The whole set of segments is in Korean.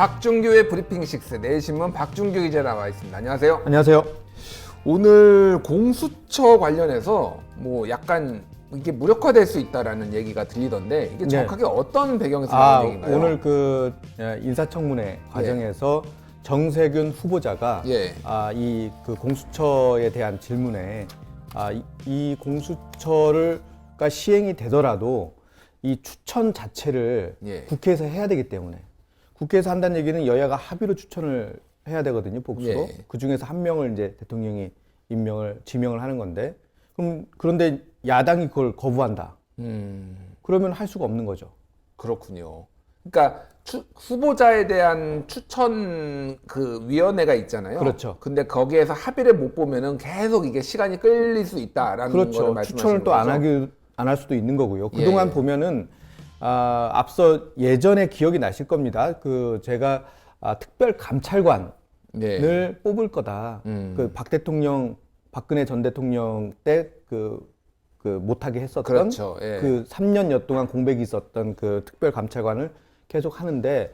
박준규의 브리핑 식스 내신문 박준규 기자 나와 있습니다. 안녕하세요. 안녕하세요. 오늘 공수처 관련해서 뭐 약간 이게 무력화될 수 있다라는 얘기가 들리던데 이게 네. 정확하게 어떤 배경에서 아, 나온 얘기인가요? 오늘 그 예, 인사청문회 과정에서 정세균 후보자가 예. 아, 이 그 공수처에 대한 질문에 아, 이, 이 공수처를가 시행이 되더라도 이 추천 자체를 예. 국회에서 해야 되기 때문에 국회에서 한다는 얘기는 여야가 합의로 추천을 해야 되거든요 복수로 예. 그 중에서 한 명을 이제 대통령이 임명을 지명을 하는 건데 그럼 그런데 야당이 그걸 거부한다 음, 그러면 할 수가 없는 거죠. 그렇군요. 그러니까 추- 후보자에 대한 추천 그 위원회가 있잖아요. 그렇죠. 근데 거기에서 합의를 못 보면은 계속 이게 시간이 끌릴 수 있다라는 거를 그렇죠. 말씀하시는 추천을 또 안? 하기 안 할 수도 있는 거고요. 예. 그동안 보면은 아, 앞서 예전에 기억이 나실 겁니다. 그 제가 아, 특별 감찰관을 네. 뽑을 거다. 음. 그박 대통령 박근혜 전 대통령 때그 그 못하게 했었던 그렇죠. 예. 그 3년여 동안 공백이 있었던 그 특별 감찰관을 계속 하는데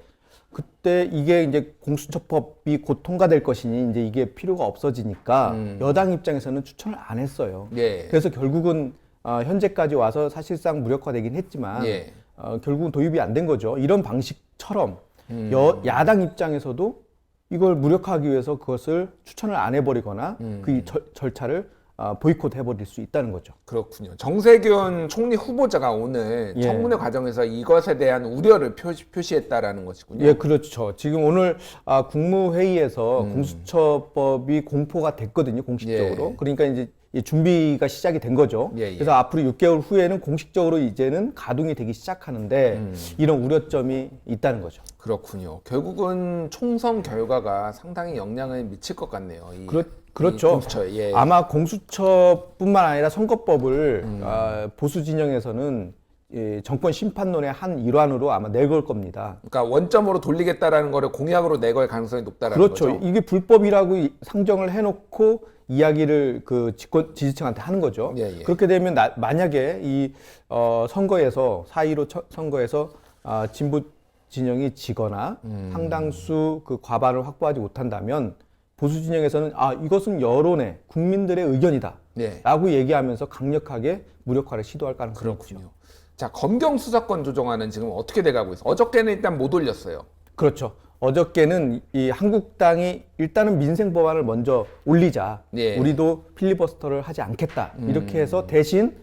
그때 이게 이제 공수처법이 곧 통과될 것이니 이제 이게 필요가 없어지니까 음. 여당 입장에서는 추천을 안 했어요. 예. 그래서 결국은 어, 현재까지 와서 사실상 무력화되긴 했지만 예. 어, 결국은 도입이 안 된 거죠. 이런 방식처럼 음. 여, 야당 입장에서도 이걸 무력화하기 위해서 그것을 추천을 안 해버리거나 음. 그 절- 절차를 어, 보이콧 해버릴 수 있다는 거죠. 그렇군요. 정세균 총리 후보자가 오늘 예. 청문회 과정에서 이것에 대한 우려를 표시, 표시했다라는 것이군요. 예, 그렇죠. 지금 오늘 아, 국무회의에서 음. 공수처법이 공포가 됐거든요, 공식적으로. 예. 그러니까 이제 이 준비가 시작이 된 거죠. 예, 예. 그래서 앞으로 6개월 후에는 공식적으로 이제는 가동이 되기 시작하는데 음. 이런 우려점이 있다는 거죠. 그렇군요. 결국은 총선 결과가 상당히 영향을 미칠 것 같네요. 이, 그렇, 이 그렇죠. 공수처에. 예. 아마 공수처뿐만 아니라 선거법을 음. 아, 보수 진영에서는 이 정권 심판론의 한 일환으로 아마 내걸 겁니다. 그러니까 원점으로 돌리겠다라는 거를 공약으로 내걸 가능성이 높다라는 그렇죠. 거죠. 이게 불법이라고 이- 상정을 해놓고 이야기를 그 집권 지지층한테 하는 거죠. 예, 예. 그렇게 되면 나- 만약에 이 어, 선거에서 4.15 선거에서 아, 진보 진영이 지거나 음. 상당수 그 과반을 확보하지 못한다면 보수 진영에서는 아 이것은 여론의 국민들의 의견이다. 예. 라고 얘기하면서 강력하게 무력화를 시도할 가능성이 있죠. 그렇군요. 자, 검경 수사권 조정안은 지금 어떻게 돼가고 있어요? 어저께는 일단 못 올렸어요. 그렇죠. 어저께는 이 한국당이 일단은 민생 법안을 먼저 올리자. 예. 우리도 필리버스터를 하지 않겠다. 이렇게 해서 대신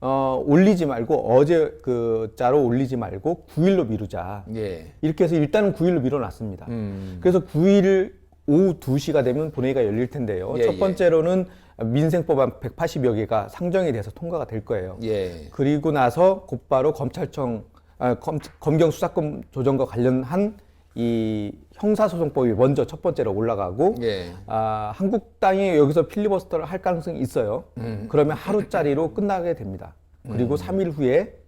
어, 올리지 말고 어제 그 자로 올리지 말고 9일로 미루자. 예. 이렇게 해서 일단은 9일로 밀어놨습니다. 음. 그래서 9일 오후 2시가 되면 본회의가 열릴 텐데요. 예, 첫 번째로는 민생 법안 180여 개가 상정이 돼서 통과가 될 거예요. 예. 그리고 나서 곧바로 검찰청 아, 검, 검경 수사권 조정과 관련한 이 형사소송법이 먼저 첫 번째로 올라가고 예. 아, 한국당이 여기서 필리버스터를 할 가능성이 있어요. 음. 그러면 하루짜리로 끝나게 됩니다. 그리고 3일 후에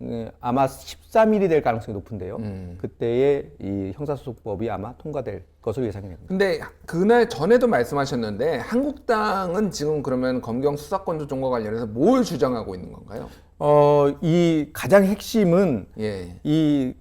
음, 아마 13일이 될 가능성이 높은데요. 음. 그때의 이 형사소송법이 아마 통과될 것으로 예상이 됩니다. 근데 그날 전에도 말씀하셨는데 한국당은 지금 그러면 검경 수사권 조정과 관련해서 뭘 주장하고 있는 건가요? 어, 이 가장 핵심은 예. 이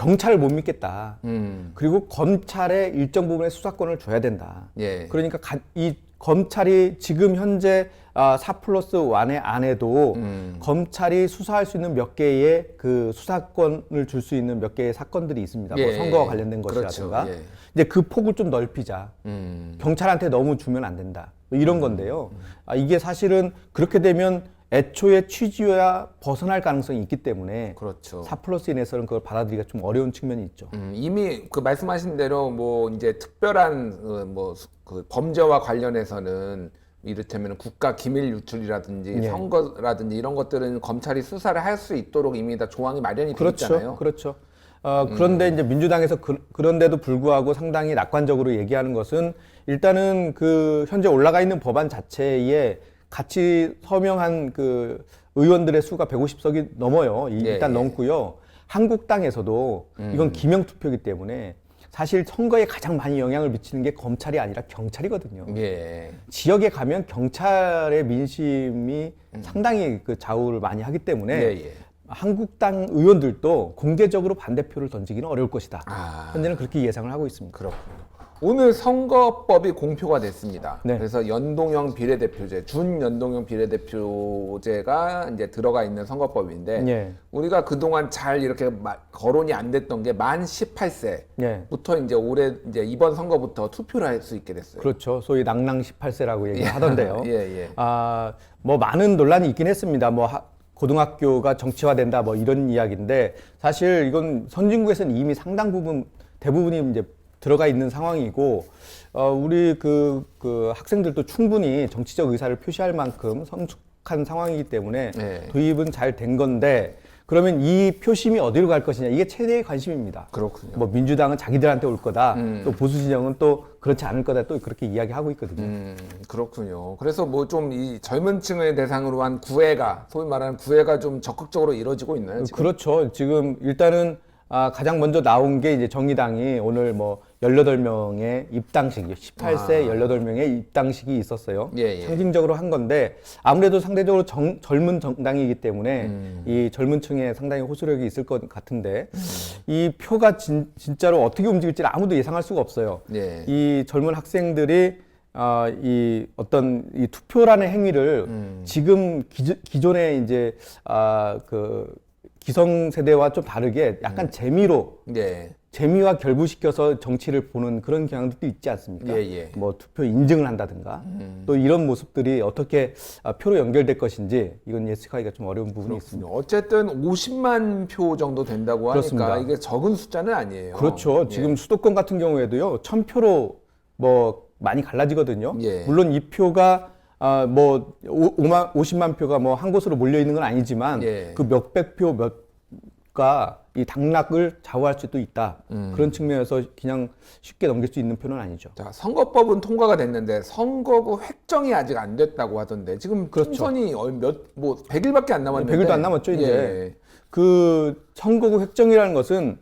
경찰을 못 믿겠다. 음. 그리고 검찰에 일정 부분의 수사권을 줘야 된다. 예. 그러니까 가- 이 검찰이 지금 현재 아, 4 플러스 1의 안에도 음. 검찰이 수사할 수 있는 몇 개의 그 수사권을 줄 수 있는 몇 개의 사건들이 있습니다. 뭐 예. 선거와 관련된 그렇죠. 것이라든가. 예. 이제 그 폭을 좀 넓히자. 음. 경찰한테 너무 주면 안 된다. 뭐 이런 건데요. 아, 이게 사실은 그렇게 되면 애초에 취지와 벗어날 가능성이 있기 때문에 그렇죠. 4 플러스 인에서는 그걸 받아들이기가 좀 어려운 측면이 있죠. 음, 이미 그 말씀하신 대로 뭐 이제 특별한 어, 뭐그 범죄와 관련해서는 이를테면 국가 기밀 유출이라든지 예. 선거라든지 이런 것들은 검찰이 수사를 할 수 있도록 이미 다 조항이 마련이 돼 그렇죠. 있잖아요. 그렇죠. 어, 그런데 이제 민주당에서 그, 그런데도 불구하고 상당히 낙관적으로 얘기하는 것은 일단은 그 현재 올라가 있는 법안 자체에 같이 서명한 그 의원들의 수가 150석이 넘어요. 이- 예, 일단 예. 넘고요. 한국당에서도 이건 기명 투표이기 때문에 사실 선거에 가장 많이 영향을 미치는 게 검찰이 아니라 경찰이거든요. 예. 지역에 가면 경찰의 민심이 상당히 그 좌우를 많이 하기 때문에 예, 예. 한국당 의원들도 공개적으로 반대표를 던지기는 어려울 것이다. 아. 현재는 그렇게 예상을 하고 있습니다. 그렇군요. 오늘 선거법이 공표가 됐습니다. 네. 그래서 연동형 비례대표제, 준연동형 비례대표제가 이제 들어가 있는 선거법인데 예. 우리가 그동안 잘 이렇게 마- 거론이 안 됐던 게 만 18세부터 예. 이제 올해 이제 이번 선거부터 투표를 할 수 있게 됐어요. 그렇죠. 소위 낭낭 18세라고 얘기하던데요. 예, 예. 아, 뭐 많은 논란이 있긴 했습니다. 뭐 하- 고등학교가 정치화된다 뭐 이런 이야기인데 사실 이건 선진국에서는 이미 상당 부분 대부분이 이제 들어가 있는 상황이고 어, 우리 그, 그 학생들도 충분히 정치적 의사를 표시할 만큼 성숙한 상황이기 때문에 네. 도입은 잘 된 건데 그러면 이 표심이 어디로 갈 것이냐 이게 최대의 관심입니다. 그렇군요. 뭐 민주당은 자기들한테 올 거다. 또 보수 진영은 또 그렇지 않을 거다. 또 그렇게 이야기하고 있거든요. 음, 그렇군요. 그래서 뭐 좀 이 젊은 층을 대상으로 한 구애가 소위 말하는 구애가 좀 적극적으로 이루어지고 있나요? 지금? 그렇죠. 지금 일단은 아, 가장 먼저 나온 게 이제 정의당이 오늘 뭐 18명의 입당식, 18세 18명의 입당식이 있었어요. 아. 예, 예. 상징적으로 한 건데 아무래도 상대적으로 정- 젊은 정당이기 때문에 음. 이 젊은 층에 상당히 호소력이 있을 것 같은데 이 표가 진, 진짜로 어떻게 움직일지 아무도 예상할 수가 없어요. 예. 이 젊은 학생들이 아, 이 어떤 이 투표라는 행위를 음. 지금 기, 존의 이제 아, 그 기성 세대와 좀 다르게 약간 음. 재미로 예. 재미와 결부시켜서 정치를 보는 그런 경향도 있지 않습니까? 예, 예. 뭐 투표 인증을 한다든가 또 이런 모습들이 어떻게 아, 표로 연결될 것인지 이건 예측하기가 좀 어려운 부분이 있습니다. 어쨌든 50만 표 정도 된다고 하니까 그렇습니다. 이게 적은 숫자는 아니에요. 그렇죠. 예. 지금 수도권 같은 경우에도요, 천 표로 뭐 많이 갈라지거든요. 예. 물론 이 표가 아, 뭐 오- 오만 50만 표가 뭐 한 곳으로 몰려 있는 건 아니지만 예. 그 몇백 표 몇가 이 당락을 좌우할 수도 있다. 음. 그런 측면에서 그냥 쉽게 넘길 수 있는 표는 아니죠. 자, 선거법은 통과가 됐는데 선거구 획정이 아직 안 됐다고 하던데 지금 그렇죠. 총선이 몇뭐 100일밖에 안 남았는데 100일도 안 남았죠, 이제. 예. 그 선거구 획정이라는 것은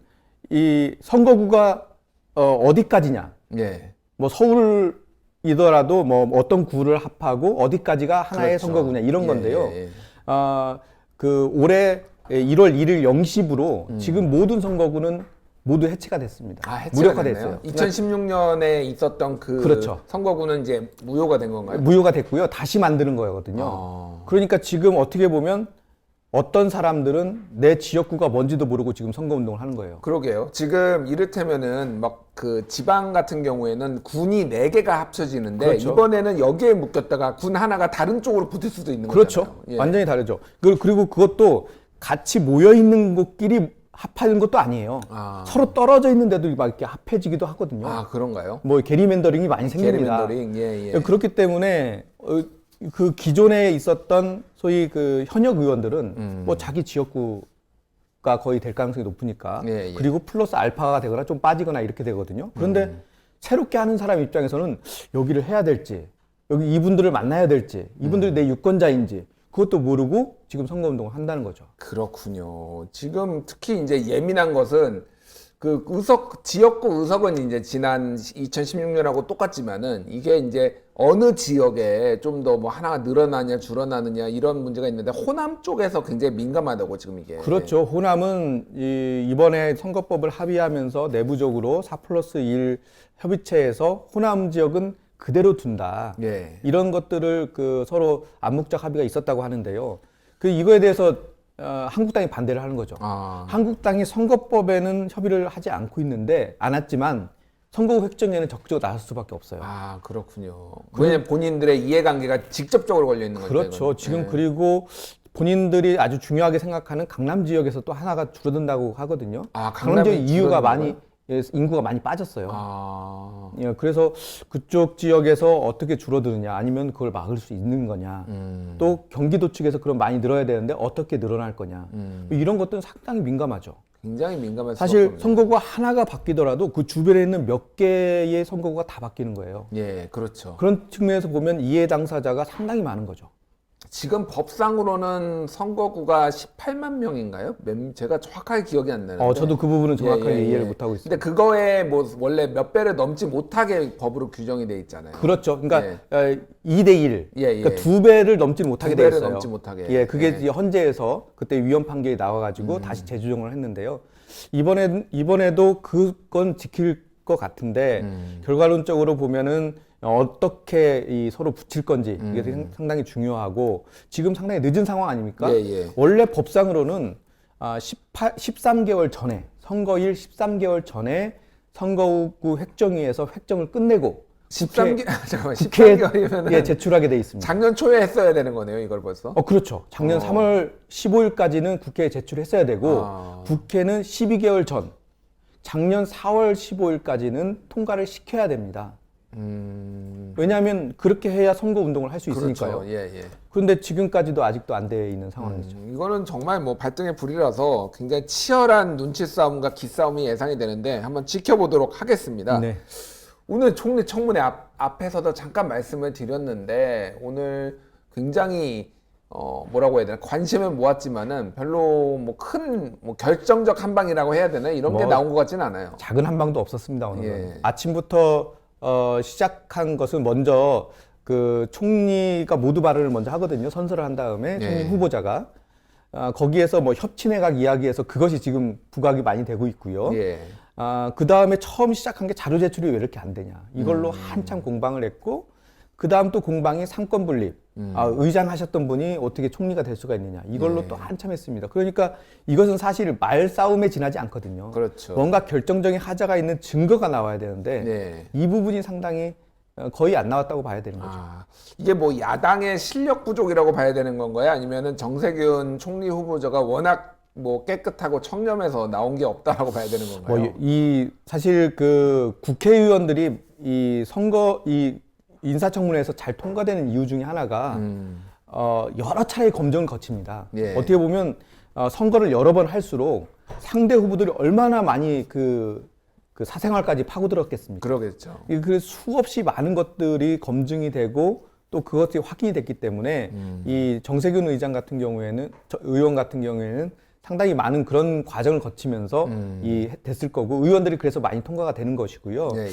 이 선거구가 어, 어디까지냐. 예. 뭐 서울 이더라도 뭐 어떤 구를 합하고 어디까지가 하나의 그렇죠. 선거구냐 이런 예, 건데요. 예, 예. 아, 그 올해 1월 1일 0시부로 지금 모든 선거구는 모두 해체가 됐습니다. 아, 해체가 무력화됐어요. 됐네요. 2016년에 있었던 그 그렇죠. 선거구는 이제 무효가 된 건가요? 무효가 됐고요. 다시 만드는 거거든요. 어. 그러니까 지금 어떻게 보면 어떤 사람들은 내 지역구가 뭔지도 모르고 지금 선거운동을 하는 거예요. 그러게요. 지금 이를테면은 막 그 지방 같은 경우에는 군이 네 개가 합쳐지는데 그렇죠. 이번에는 여기에 묶였다가 군 하나가 다른 쪽으로 붙을 수도 있는 그렇죠. 거잖아요. 예. 완전히 다르죠. 그- 그리고 그것도 같이 모여 있는 곳끼리 합하는 것도 아니에요. 아. 서로 떨어져 있는데도 막 이렇게 합해지기도 하거든요. 아 그런가요? 뭐 게리맨더링이 많이 생깁니다. 게리맨더링 예, 예. 그렇기 때문에 어, 그 기존에 있었던 소위 그 현역 의원들은 음. 뭐 자기 지역구가 거의 될 가능성이 높으니까 예, 예. 그리고 플러스 알파가 되거나 좀 빠지거나 이렇게 되거든요. 그런데 음. 새롭게 하는 사람 입장에서는 여기를 해야 될지 여기 이분들을 만나야 될지 음. 이분들이 내 유권자인지 그것도 모르고 지금 선거 운동을 한다는 거죠. 그렇군요. 지금 특히 이제 예민한 것은 그 의석 지역구 의석은 이제 지난 2016년하고 똑같지만은 이게 이제 어느 지역에 좀 더 뭐 하나가 늘어나냐 줄어나느냐 이런 문제가 있는데 호남 쪽에서 굉장히 민감하다고 지금 이게 그렇죠. 호남은 이, 이번에 선거법을 합의하면서 내부적으로 4 플러스 1 협의체에서 호남 지역은 그대로 둔다. 예. 이런 것들을 그 서로 암묵적 합의가 있었다고 하는데요. 그 이거에 대해서 어, 한국당이 반대를 하는 거죠. 아. 한국당이 선거법에는 협의를 하지 않고 있는데 않았지만 선거구 획정에는 적극적으로 나설 수밖에 없어요. 아 그렇군요. 왜냐면 본인들의 이해관계가 직접적으로 걸려 있는 거죠. 그렇죠. 이건. 지금 예. 그리고 본인들이 아주 중요하게 생각하는 강남 지역에서 또 하나가 줄어든다고 하거든요. 아, 강남 지역 강남이 이유가 줄어드는 많이 예, 인구가 많이 빠졌어요. 아. 예, 그래서 그쪽 지역에서 어떻게 줄어드느냐 아니면 그걸 막을 수 있는 거냐 음. 또 경기도 측에서 그럼 많이 늘어야 되는데 어떻게 늘어날 거냐 음. 이런 것들은 상당히 민감하죠. 굉장히 수밖에 사실. 선거구가 하나가 바뀌더라도 그 주변에 있는 몇 개의 선거구가 다 바뀌는 거예요. 예, 그렇죠. 그런 측면에서 보면 이해 당사자가 상당히 많은 거죠. 지금 법상으로는 선거구가 18만 명인가요? 몇- 제가 정확하게 기억이 안 나는데. 어, 저도 그 부분은 정확하게 예, 예, 이해를 예. 못 하고 있습니다. 근데 그거에 뭐 원래 몇 배를 넘지 못하게 법으로 규정이 돼 있잖아요. 그렇죠. 그러니까 어, 2대 1. 예, 예. 그러니까 두 배를 넘지 못하게 두 배를 있어요. 넘지 못하게. 예, 그게 예. 음. 이제 헌재에서 그때 위헌 판결이 나와 가지고 다시 재조정을 했는데요. 이번에 이번에도 그건 지킬 것 같은데 음. 결과론적으로 보면은 어떻게 이 서로 붙일 건지 이게 음. 상당히 중요하고 지금 상당히 늦은 상황 아닙니까? 예, 예. 원래 법상으로는 아, 18, 13개월 전에 선거일 13개월 전에 선거구 획정위에서 획정을 끝내고 13개 잠깐만 국회에 13개월이면 예, 제출하게 돼 있습니다. 작년 초에 했어야 되는 거네요, 이걸 벌써. 어 그렇죠. 작년 어. 3월 15일까지는 국회에 제출했어야 되고 아. 국회는 12개월 전 작년 4월 15일까지는 통과를 시켜야 됩니다. 음. 왜냐하면 그렇게 해야 선거 운동을 할 수 있으니까요. 그렇죠. 예, 예. 그런데 지금까지도 아직도 안 돼 있는 상황이죠. 음, 이거는 정말 뭐 발등의 불이라서 굉장히 치열한 눈치 싸움과 기싸움이 예상이 되는데 한번 지켜보도록 하겠습니다. 네. 오늘 총리 청문회 앞, 앞에서도 잠깐 말씀을 드렸는데 오늘 굉장히 어 뭐라고 해야 되나 관심을 모았지만은 별로 뭐 큰뭐 결정적 한방이라고 해야 되나 이런 게 뭐, 나온 것 같지는 않아요. 작은 한 방도 없었습니다 오늘은. 예. 아침부터 어, 시작한 것은 먼저 그 총리가 모두 발언을 먼저 하거든요. 선서를 한 다음에 총리 예. 후보자가 아, 거기에서 뭐 협치내각 이야기에서 그것이 지금 부각이 많이 되고 있고요. 예. 아, 그 다음에 처음 시작한 게 자료 제출이 왜 이렇게 안 되냐. 이걸로 음. 한참 공방을 했고, 그 다음 또 공방이 상권 분립. 음. 아, 의장 하셨던 분이 어떻게 총리가 될 수가 있느냐. 이걸로 네. 또 한참 했습니다. 그러니까 이것은 사실 말싸움에 지나지 않거든요. 그렇죠. 뭔가 결정적인 하자가 있는 증거가 나와야 되는데, 네. 이 부분이 상당히 어, 거의 안 나왔다고 봐야 되는 거죠. 아, 이게 뭐 야당의 실력 부족이라고 봐야 되는 건가요? 아니면은 정세균 총리 후보자가 워낙 뭐 깨끗하고 청렴해서 나온 게 없다라고 봐야 되는 건가요? 뭐 이 사실 그 국회의원들이 이 선거 이 인사청문회에서 잘 통과되는 이유 중에 하나가 음, 어, 여러 차례 검증을 거칩니다. 예. 어떻게 보면 어, 선거를 여러 번 할수록 상대 후보들이 얼마나 많이 그, 그 사생활까지 파고들었겠습니까? 그러겠죠. 이그 수없이 많은 것들이 검증이 되고 또 그것이 확인이 됐기 때문에 음. 이 정세균 의장 같은 경우에는 저 의원 같은 경우에는 상당히 많은 그런 과정을 거치면서 음. 이 됐을 거고 의원들이 그래서 많이 통과가 되는 것이고요. 예, 예.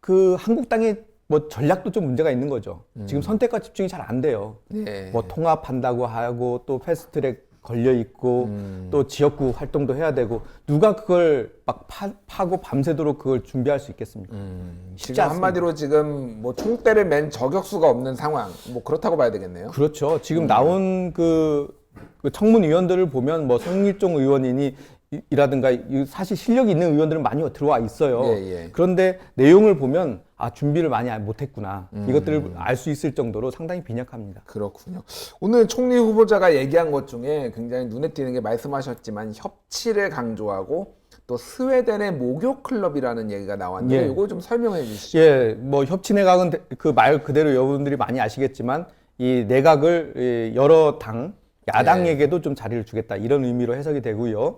그 한국당의 뭐 전략도 좀 문제가 있는 거죠. 지금 선택과 집중이 잘 안 돼요. 예. 뭐 통합한다고 하고 또 패스트트랙 걸려 있고 음. 또 지역구 활동도 해야 되고 누가 그걸 막 파, 고 밤새도록 그걸 준비할 수 있겠습니까? 음, 쉽지 지금 않습니다. 한마디로 지금 뭐 총대를 맨 저격수가 없는 상황, 뭐 그렇다고 봐야 되겠네요. 그렇죠. 지금 나온 그, 그 청문 위원들을 보면 뭐 성일종 의원이니 이- 이라든가 이 사실 실력이 있는 의원들은 많이 들어와 있어요. 예, 예. 그런데 내용을 보면 아 준비를 많이 못했구나 음. 이것들을 알 수 있을 정도로 상당히 빈약합니다. 그렇군요. 오늘 총리 후보자가 얘기한 것 중에 굉장히 눈에 띄는 게 말씀하셨지만 협치를 강조하고 또 스웨덴의 목욕 클럽이라는 얘기가 나왔는데 예. 이거 좀 설명해 주시죠. 예, 뭐 협치 내각은 그 말 그대로 여러분들이 많이 아시겠지만 이 내각을 이 여러 당 야당에게도 좀 자리를 주겠다 이런 의미로 해석이 되고요.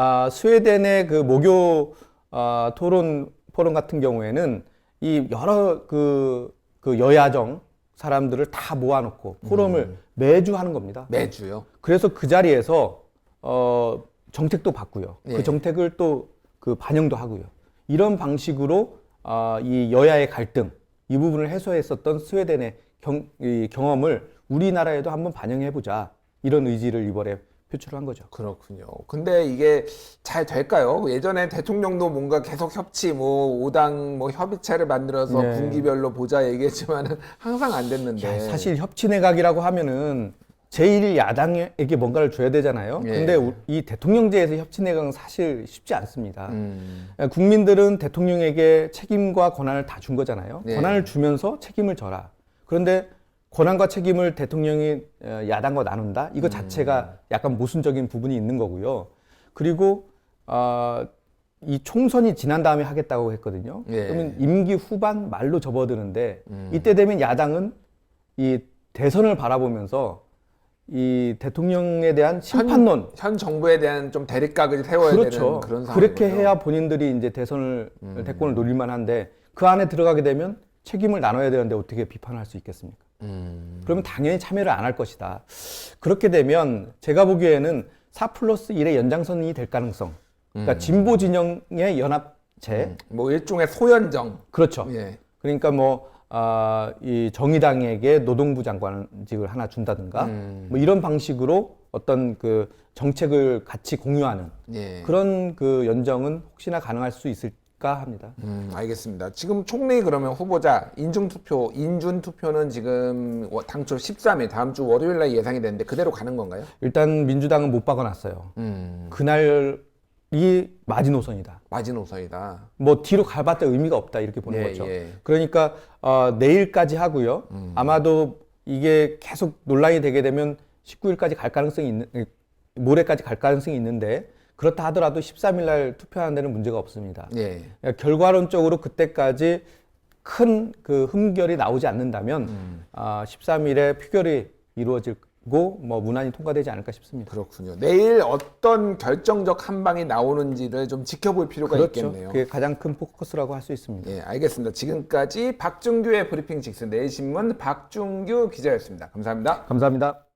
아, 스웨덴의 그 모교 아, 토론 포럼 같은 경우에는 이 여러 그, 그 여야정 사람들을 다 모아놓고 포럼을 매주 하는 겁니다. 매주요. 그래서 그 자리에서 어 정책도 바꾸요. 예. 그 정책을 또 그 반영도 하고요. 이런 방식으로 어, 이 여야의 갈등 이 부분을 해소했었던 스웨덴의 경, 이 경험을 우리나라에도 한번 반영해 보자 이런 의지를 이번에 표출한 거죠. 그렇군요. 근데 이게 잘 될까요? 예전에 대통령도 뭔가 계속 협치, 뭐 오당 뭐 협의체를 만들어서 네. 분기별로 보자 얘기했지만은 항상 안 됐는데. 야, 사실 협치 내각이라고 하면은 제1 야당에게 뭔가를 줘야 되잖아요. 예. 근데 우- 이 대통령제에서 협치 내각은 사실 쉽지 않습니다. 음, 국민들은 대통령에게 책임과 권한을 다 준 거잖아요. 네. 권한을 주면서 책임을 져라. 그런데 권한과 책임을 대통령이 어, 야당과 나눈다? 이거 음. 자체가 약간 모순적인 부분이 있는 거고요. 그리고 어, 이 총선이 지난 다음에 하겠다고 했거든요. 예. 그러면 임기 후반 말로 접어드는데 음. 이때 되면 야당은 이 대선을 바라보면서 이 대통령에 대한 심판론 현 정부에 대한 좀 대립각을 세워야 그렇죠. 되는 그런 상황. 그렇게 해야 본인들이 이제 대선을 음. 대권을 노릴 만한데 그 안에 들어가게 되면 책임을 나눠야 되는데 어떻게 비판할 수 있겠습니까? 그러면 당연히 참여를 안 할 것이다. 그렇게 되면 제가 보기에는 4 플러스 1의 연장선이 될 가능성. 그러니까 진보 진영의 연합체. 뭐 일종의 소연정. 그렇죠. 예. 그러니까 뭐, 아, 이 정의당에게 노동부 장관직을 하나 준다든가, 뭐 이런 방식으로 어떤 그 정책을 같이 공유하는 예. 그런 그 연정은 혹시나 가능할 수 있을 까 합니다. 음, 알겠습니다. 지금 총리 그러면 후보자 인중 투표, 인준 투표는 지금 워- 당초 13일 다음 주 월요일 날 예상이 되는데 그대로 가는 건가요? 일단 민주당은 못 박아놨어요. 음, 그날이 마지노선이다. 마지노선이다. 뭐 뒤로 가봤자 의미가 없다 이렇게 보는 예, 거죠. 예. 그러니까 어, 내일까지 하고요. 아마도 이게 계속 논란이 되게 되면 19일까지 갈 가능성이 있는 에, 모레까지 갈 가능성이 있는데 그렇다 하더라도 13일 날 투표하는 데는 문제가 없습니다. 예. 그러니까 결과론적으로 그때까지 큰 그 흠결이 나오지 않는다면 아, 13일에 표결이 이루어지고 뭐 무난히 통과되지 않을까 싶습니다. 그렇군요. 내일 어떤 결정적 한 방이 나오는지를 좀 지켜볼 필요가 있겠네요. 그게 가장 큰 포커스라고 할 수 있습니다. 예, 알겠습니다. 지금까지 박준규의 브리핑 직스 내일신문 박준규 기자였습니다. 감사합니다. 감사합니다.